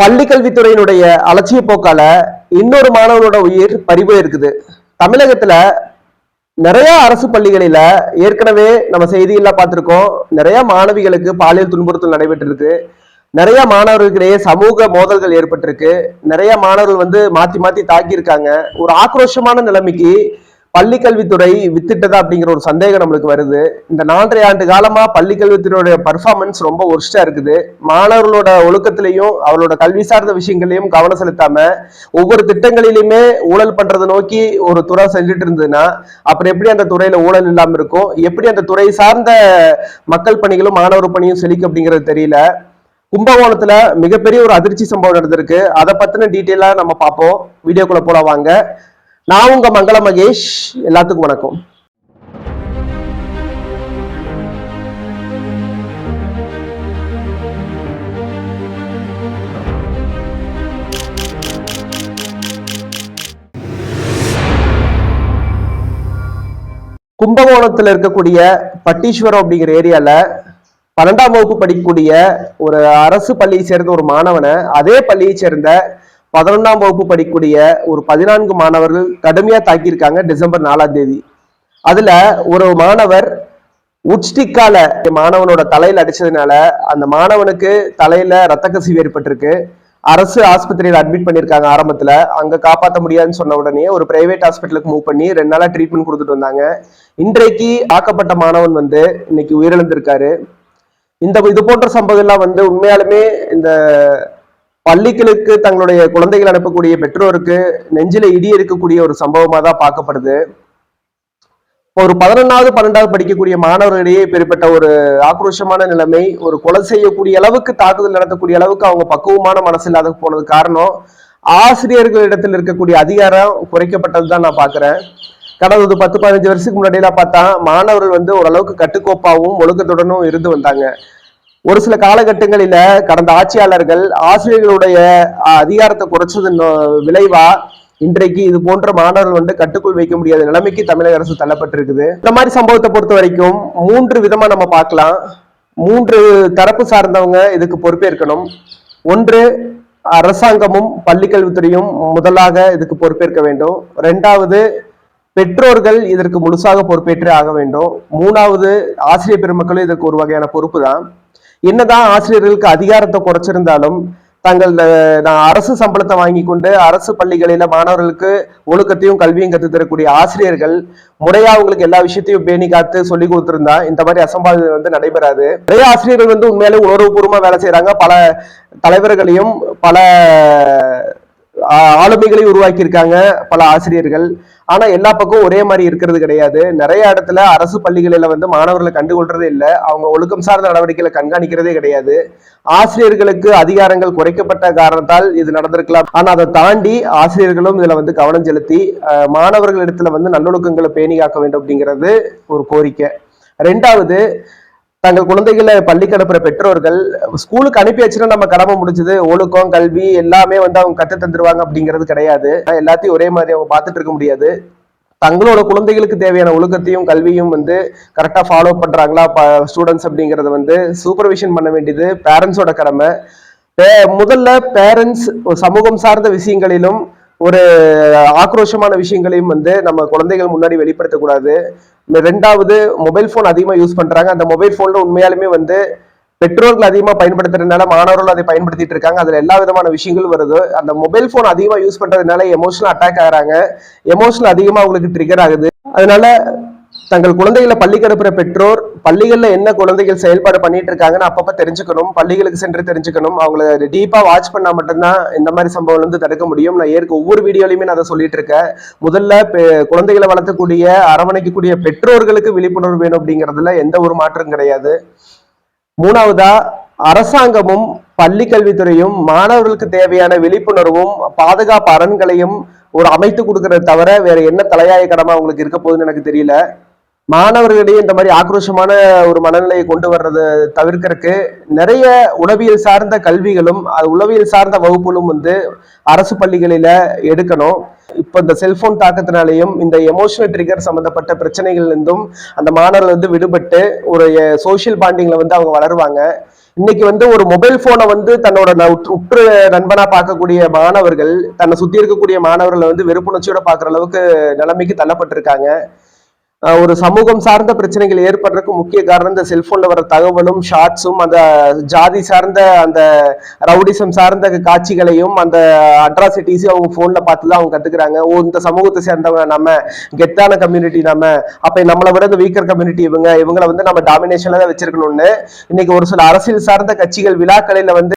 பள்ளி கல்வித்துறையினுடைய அலட்சிய போக்கால இன்னொரு மாணவனோட உயிர் பறிபோய் இருக்குது. தமிழகத்துல நிறைய அரசு பள்ளிகளில ஏற்கனவே நம்ம செய்தியில பார்த்திருக்கோம். நிறைய மாணவிகளுக்கு பாலியல் துன்புறுத்தல் நடைபெற்று இருக்கு நிறைய மாணவர்களுக்கிடையே சமூக மோதல்கள் ஏற்பட்டிருக்கு. நிறைய மாணவர்கள் வந்து மாத்தி மாத்தி தாக்கியிருக்காங்க. ஒரு ஆக்ரோஷமான நிலைமைக்கு பள்ளிக்கல்வித்துறை வித்துட்டதா வித்திட்டதா அப்படிங்கிற ஒரு சந்தேகம் நம்மளுக்கு வருது. இந்த நான்கரை ஆண்டு காலமா பள்ளிக்கல்வித்துறையோட பர்ஃபார்மன்ஸ் ரொம்ப ஒர்ஸ்டா இருக்குது. மாணவர்களோட ஒழுக்கத்திலையும் அவரோட கல்வி சார்ந்த விஷயங்களையும் கவனம் செலுத்தாம ஒவ்வொரு திட்டங்களிலுமே ஊழல் பண்றதை நோக்கி ஒரு துறை செஞ்சுட்டு இருந்ததுன்னா அப்புறம் எப்படி அந்த துறையில ஊழல் இல்லாம இருக்கும்? எப்படி அந்த துறை சார்ந்த மக்கள் பணிகளும் மாணவர் பணியும் செழிக்கும் அப்படிங்கிறது தெரியல. கும்பகோணத்துல மிகப்பெரிய ஒரு அதிர்ச்சி சம்பவம் நடந்திருக்கு. அதை பத்தின டீட்டெயிலா நம்ம பார்ப்போம். வீடியோக்குள்ள போல வாங்க. நான் உங்க மங்கள மகேஷ். எல்லாத்துக்கும் வணக்கம். கும்பகோணத்தில் இருக்கக்கூடிய பட்டீஸ்வரம் அப்படிங்கிற ஏரியால பன்னெண்டாம் வகுப்பு படிக்கக்கூடிய ஒரு அரசு பள்ளியை சேர்ந்த ஒரு மாணவனை அதே பள்ளியை சேர்ந்த பதினொன்றாம் வகுப்பு படிக்கக்கூடிய ஒரு பதினான்கு மாணவர்கள் கடுமையா தாக்கியிருக்காங்க டிசம்பர் நாலாம் தேதி. அதுல ஒரு மாணவர் உட்ஸ்டிக்கால மாணவனோட தலையில அடிச்சதுனால அந்த மாணவனுக்கு தலையில ரத்த கசிவு ஏற்பட்டிருக்கு. அரசு ஆஸ்பத்திரியில் அட்மிட் பண்ணியிருக்காங்க ஆரம்பத்தில். அங்கே காப்பாற்ற முடியாதுன்னு சொன்ன உடனே ஒரு பிரைவேட் ஹாஸ்பிட்டலுக்கு மூவ் பண்ணி ரெண்டு நாளாக ட்ரீட்மெண்ட் கொடுத்துட்டு வந்தாங்க. இன்றைக்கு ஆக்கப்பட்ட மாணவன் வந்து இன்னைக்கு உயிரிழந்திருக்காரு. இந்த இது போன்ற சம்பவம் எல்லாம் வந்து உண்மையாலுமே இந்த பள்ளிகளுக்கு தங்களுடைய குழந்தைகள் அனுப்பக்கூடிய பெற்றோருக்கு நெஞ்சில இடி இருக்கக்கூடிய ஒரு சம்பவமா தான் பார்க்கப்படுது. ஒரு பதினொன்னாவது பன்னெண்டாவது படிக்கக்கூடிய மாணவர்களிடையே பெறப்பட்ட ஒரு ஆக்ரோஷமான நிலைமை ஒரு கொலை செய்யக்கூடிய அளவுக்கு தாக்குதல் நடத்தக்கூடிய அளவுக்கு அவங்க பக்குவமான மனசு இல்லாத போனது காரணம் ஆசிரியர்களிடத்தில் இருக்கக்கூடிய அதிகாரம் குறைக்கப்பட்டது தான் நான் பாக்குறேன் கடந்த ஒரு பத்து பதினஞ்சு வருஷத்துக்கு முன்னாடியெல்லாம் பார்த்தா மாணவர்கள் வந்து ஓரளவுக்கு கட்டுக்கோப்பாகவும் ஒழுக்கத்துடனும் இருந்து வந்தாங்க. ஒரு சில காலகட்டங்களில கடந்த ஆட்சியாளர்கள் ஆசிரியர்களுடைய அதிகாரத்தை குறைச்சதன் விளைவா இன்றைக்கு இது போன்ற மாணவர்கள் வந்து கட்டுக்குள் வைக்க முடியாத நிலைமைக்கு தமிழக அரசு தள்ளப்பட்டிருக்குது. இந்த மாதிரி சம்பவத்தை பொறுத்த வரைக்கும் மூன்று விதமா நம்ம பார்க்கலாம். மூன்று தரப்பு சார்ந்தவங்க இதுக்கு பொறுப்பேற்கணும். ஒன்று அரசாங்கமும் பள்ளிக்கல்வித்துறையும் முதலாக இதுக்கு பொறுப்பேற்க வேண்டும். ரெண்டாவது பெற்றோர்கள் இதற்கு முழுசாக பொறுப்பேற்றே ஆக வேண்டும். மூணாவது ஆசிரியர் பெருமக்களும் இதற்கு ஒரு வகையான பொறுப்பு தான். என்னதான் ஆசிரியர்களுக்கு அதிகாரத்தை குறைச்சிருந்தாலும் தங்கள் நான் அரசு சம்பளத்தை வாங்கி கொண்டு அரசு பள்ளிகளில் மாணவர்களுக்கு ஒழுக்கத்தையும் கல்வியும் கற்றுத் தரக்கூடிய ஆசிரியர்கள் முறையா அவங்களுக்கு எல்லா விஷயத்தையும் பேணி காத்து சொல்லி கொடுத்துருந்தா இந்த மாதிரி அசம்பாவிதம் வந்து நடைபெறாது. நிறைய ஆசிரியர்கள் வந்து உண்மையிலே உணர்வுபூர்வமா வேலை செய்யறாங்க பல தலைவர்களையும் பல ஆளுமைகளையும் உருவாக்கி இருக்காங்க பல ஆசிரியர்கள். ஆனா எல்லா பக்கம் ஒரே மாதிரி இருக்கிறது கிடையாது. நிறைய இடத்துல அரசு பள்ளிகளில வந்து மாணவர்களை கண்டுகொள்றதே இல்லை. அவங்க ஒழுக்கம் சார்ந்த நடவடிக்கைகளை கண்காணிக்கிறதே கிடையாது. ஆசிரியர்களுக்கு அதிகாரங்கள் குறைக்கப்பட்ட காரணத்தால் இது நடந்திருக்கலாம். ஆனா அதை தாண்டி ஆசிரியர்களும் இதுல வந்து கவனம் செலுத்தி அஹ், மாணவர்களிடத்துல வந்து நல்லொழுக்கங்களை பேணி காக்க வேண்டும் அப்படிங்கிறது ஒரு கோரிக்கை. ரெண்டாவது தங்கள் குழந்தைகளை பள்ளிக்கு அனுப்புற பெற்றோர்கள் ஸ்கூலுக்கு அனுப்பி வச்சுன்னா நம்ம கடமை முடிஞ்சது. ஒழுக்கம் கல்வி எல்லாமே வந்து அவங்க கற்று தந்துருவாங்க அப்படிங்கிறது கிடையாது. எல்லாத்தையும் ஒரே மாதிரி அவங்க பார்த்துட்டு இருக்க முடியாது. தங்களோட குழந்தைகளுக்கு தேவையான ஒழுக்கத்தையும் கல்வியும் வந்து கரெக்டாக ஃபாலோ பண்ணுறாங்களா ஸ்டூடெண்ட்ஸ் அப்படிங்கிறத வந்து சூப்பர்விஷன் பண்ண வேண்டியது பேரண்ட்ஸோட கடமை. பே- முதல்ல பேரண்ட்ஸ் சமூகம் சார்ந்த விஷயங்களிலும் ஒரு ஆக்ரோஷமான விஷயங்களையும் வந்து நம்ம குழந்தைகள் முன்னாடி வெளிப்படுத்தக்கூடாது. ரெண்டாவது மொபைல் ஃபோன் அதிகமாக யூஸ் பண்ணுறாங்க அந்த மொபைல் ஃபோனில் உண்மையாலுமே வந்து பெற்றோர்கள் அதிகமாக பயன்படுத்துறதுனால மாணவர்கள் அதை பயன்படுத்திட்டு இருக்காங்க. அதில் எல்லா விதமான விஷயங்களும் வருது. அந்த மொபைல் ஃபோன் அதிகமாக யூஸ் பண்ணுறதுனால எமோஷனல் அட்டாக் ஆகிறாங்க. எமோஷனல் அதிகமாக அவங்களுக்கு ட்ரிகர் ஆகுது. அதனால தங்கள் குழந்தைகளை பள்ளிக்கு அனுப்புற பெற்றோர் பள்ளிகள்ல என்ன குழந்தைகள் செயல்பாடு பண்ணிட்டு இருக்காங்கன்னு அப்பப்ப தெரிஞ்சுக்கணும் பள்ளிகளுக்கு சென்று தெரிஞ்சுக்கணும். அவங்கள டீப்பா வாட்ச் பண்ணா மட்டும்தான் இந்த மாதிரி சம்பவம் வந்து தடுக்க முடியும். நான் ஏற்க ஒவ்வொரு வீடியோலையுமே நான் அதை சொல்லிட்டு இருக்கேன் முதல்ல பெ- குழந்தைகளை வளர்த்தக்கூடிய அரவணைக்கக்கூடிய பெற்றோர்களுக்கு விழிப்புணர்வு வேணும் அப்படிங்கிறதுல எந்த ஒரு மாற்றம் கிடையாது. மூணாவதா அரசாங்கமும் பள்ளி கல்வித்துறையும் மாணவர்களுக்கு தேவையான விழிப்புணர்வும் பாதுகாப்பு அரண்களையும் ஒரு அமைத்து கொடுக்கறத தவிர வேற என்ன தலையாய கடமை அவங்களுக்கு இருக்க போகுதுன்னு எனக்கு தெரியல. மாணவர்களிடையே இந்த மாதிரி ஆக்ரோஷமான ஒரு மனநிலையை கொண்டு வர்றதை தவிர்க்கறதுக்கு நிறைய உளவியல் சார்ந்த கல்விகளும் அது உளவியல் சார்ந்த வகுப்புகளும் வந்து அரசு பள்ளிகளில் எடுக்கணும். இப்போ இந்த செல்போன் தாக்கத்தினாலையும் இந்த எமோஷனல் ட்ரிகர் சம்மந்தப்பட்ட பிரச்சனைகள்லேருந்தும் அந்த மாணவர்கள் வந்து விடுபட்டு ஒரு சோஷியல் பாண்டிங்கில் வந்து அவங்க வளருவாங்க. இன்னைக்கு வந்து ஒரு மொபைல் போனை வந்து தன்னோட ந- உற்று- நண்பனா பார்க்கக்கூடிய மாணவர்கள் தன்னை சுத்தி இருக்கக்கூடிய மாணவர்களை வந்து வெறுப்புணர்ச்சியோட பாக்குற அளவுக்கு நிலைமைக்கு தள்ளப்பட்டிருக்காங்க. ஒரு சமூகம் சார்ந்த பிரச்சனைகள் ஏற்படுறதுக்கு முக்கிய காரணம் இந்த செல்போன்ல வர தகவலும் ஷார்ட்ஸும் அந்த ஜாதி சார்ந்த அந்த ரவுடிசம் சார்ந்த காட்சிகளையும் அந்த அட்ராசிட்டிஸையும் அவங்க போன்ல பார்த்து தான் அவங்க கத்துக்கிறாங்க. ஓ இந்த சமூகத்தை சேர்ந்தவங்க நம்ம கெத்தான கம்யூனிட்டி நம்ம. அப்ப நம்மளை விட இந்த வீக்கர் கம்யூனிட்டி இவங்க. இவங்களை வந்து நம்ம டாமினேஷன்ல தான் வச்சிருக்கணும்னு. இன்னைக்கு ஒரு சில அரசியல் சார்ந்த கட்சிகள் விழாக்களில் வந்து